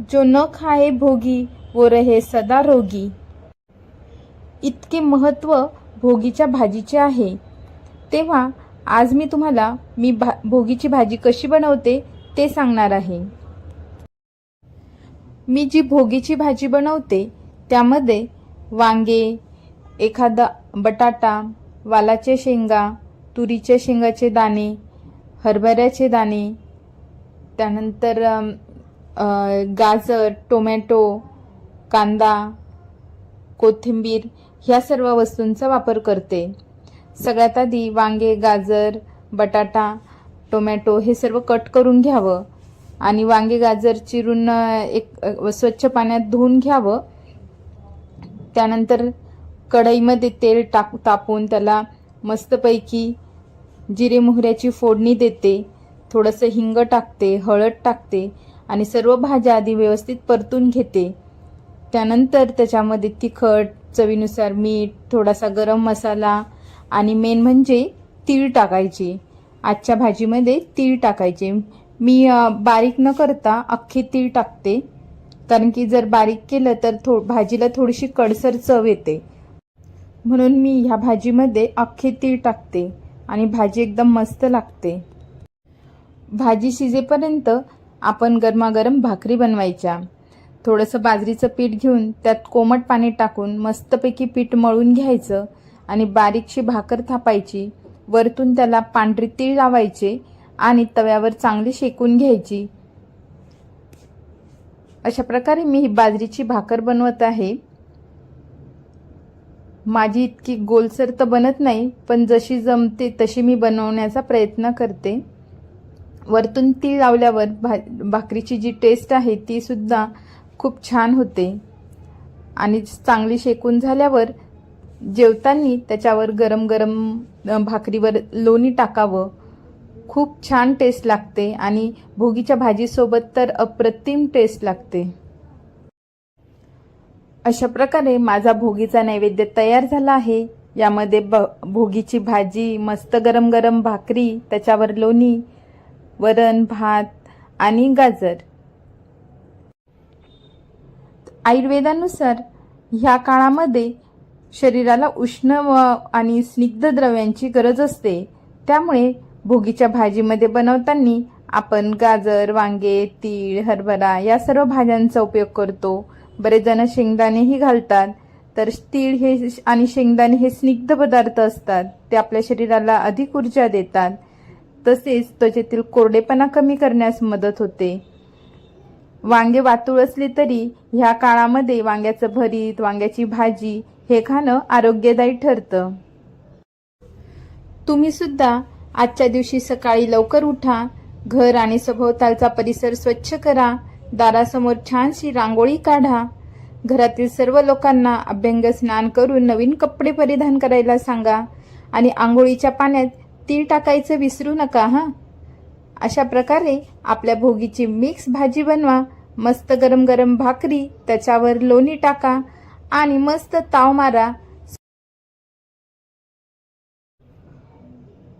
जो न खाये भोगी वो रहे सदा रोगी. इतके महत्त्व भोगीच्या भाजीचे आहे. तेव्हा आज मी तुम्हाला मी भा भोगीची भाजी कशी बनवते ते सांगणार आहे. मी जी भोगीची भाजी बनवते त्यामध्ये वांगे एखादा बटाटा वालाचे शेंगा तुरीच्या शेंगाचे दाणे हरभऱ्याचे दाणे त्यानंतर गाजर टोमॅटो कांदा कोथिंबीर ह्या सर्व वस्तूंचा वापर करते. सगळ्यात आधी वांगे गाजर बटाटा टोमॅटो हे सर्व कट करून घ्यावं आणि वांगे गाजर चिरून एक स्वच्छ पाण्यात धुवून घ्यावं. त्यानंतर कढईमध्ये तेल टाक तापून त्याला मस्तपैकी जिरे मोहऱ्याची फोडणी देते. थोडंसं हिंग टाकते हळद टाकते. आणि सर्व भाज्या आधी व्यवस्थित परतून घेते. त्यानंतर त्याच्यामध्ये तिखट चवीनुसार मीठ थोडासा गरम मसाला आणि मेन म्हणजे तीळ टाकायची. आजच्या भाजीमध्ये तीळ टाकायचे. मी बारीक न करता अख्खी तीळ टाकते. कारण की जर बारीक केलं तर थो भाजीला थोडीशी कडसर चव येते. म्हणून मी ह्या भाजीमध्ये अख्खे तीळ टाकते आणि भाजी एकदम मस्त लागते. भाजी शिजेपर्यंत आपण गरमागरम भाकरी बनवायच्या. थोडंसं बाजरीचं पीठ घेऊन त्यात कोमट पाणी टाकून मस्तपैकी पीठ मळून घ्यायचं आणि बारीकशी भाकर थापायची. वरतून त्याला पांढरी तीळ लावायचे आणि तव्यावर चांगली शेकून घ्यायची. अशा प्रकारे मी ही बाजरीची भाकर बनवत आहे. माझी इतकी गोलसर तर बनत नाही पण जशी जमते तशी मी बनवण्याचा प्रयत्न करते. वरतून तीळ लावल्यावर भा भाकरीची जी टेस्ट आहे ती सुद्धा खूप छान होते. आणि चांगली शेकून झाल्यावर जेवताना त्याच्यावर गरम गरम भाकरीवर लोणी टाकावं. खूप छान टेस्ट लागते आणि भोगीच्या भाजीसोबत तर अप्रतिम टेस्ट लागते. अशा प्रकारे माझा भोगीचा नैवेद्य तयार झाला आहे. यामध्ये ब भोगीची भाजी मस्त गरम गरम भाकरी त्याच्यावर लोणी वरण भात आणि गाजर. आयुर्वेदानुसार ह्या काळामध्ये शरीराला उष्ण व आणि स्निग्ध द्रव्यांची गरज असते. त्यामुळे भोगीच्या भाजीमध्ये बनवताना आपण गाजर वांगे तीळ हरभरा या सर्व भाज्यांचा उपयोग करतो. बरेच जण शेंगदाणेही घालतात. तर तीळ हे आणि शेंगदाणे हे स्निग्ध पदार्थ असतात. ते आपल्या शरीराला अधिक ऊर्जा देतात. तसेच त्वचेतील कोरडेपणा कमी करण्यास मदत होते. वांगे वातूळ असले तरी ह्या काळामध्ये वांग्याचं भरीत वांग्याची भाजी हे खाणं आरोग्यदायी ठरतं. तुम्ही सुद्धा आजच्या दिवशी सकाळी लवकर उठा घर आणि सभोवतालचा परिसर स्वच्छ करा दारासमोर छानशी रांगोळी काढा. घरातील सर्व लोकांना अभ्यंग स्नान करून नवीन कपडे परिधान करायला सांगा आणि आंघोळीच्या पाण्यात तीळ टाकायचं विसरू नका हां? अशा प्रकारे आपल्या भोगीची मिक्स भाजी बनवा मस्त गरम गरम भाकरी त्याच्यावर लोणी टाका आणि मस्त ताव मारा.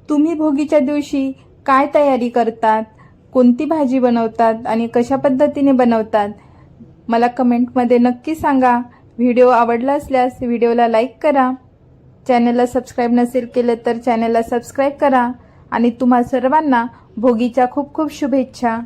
तुम्ही भोगीच्या दिवशी काय तयारी करतात कोणती भाजी बनवतात आणि कशा पद्धतीने बनवतात? मला कमेंटमध्ये नक्की सांगा. व्हिडिओ आवडला असल्यास व्हिडिओला लाईक करा. चॅनलला सबस्क्राईब नसेल केलं तर चॅनलला सबस्क्राईब करा आणि तुम्हा सर्वांना भोगीच्या खूप खूप शुभेच्छा.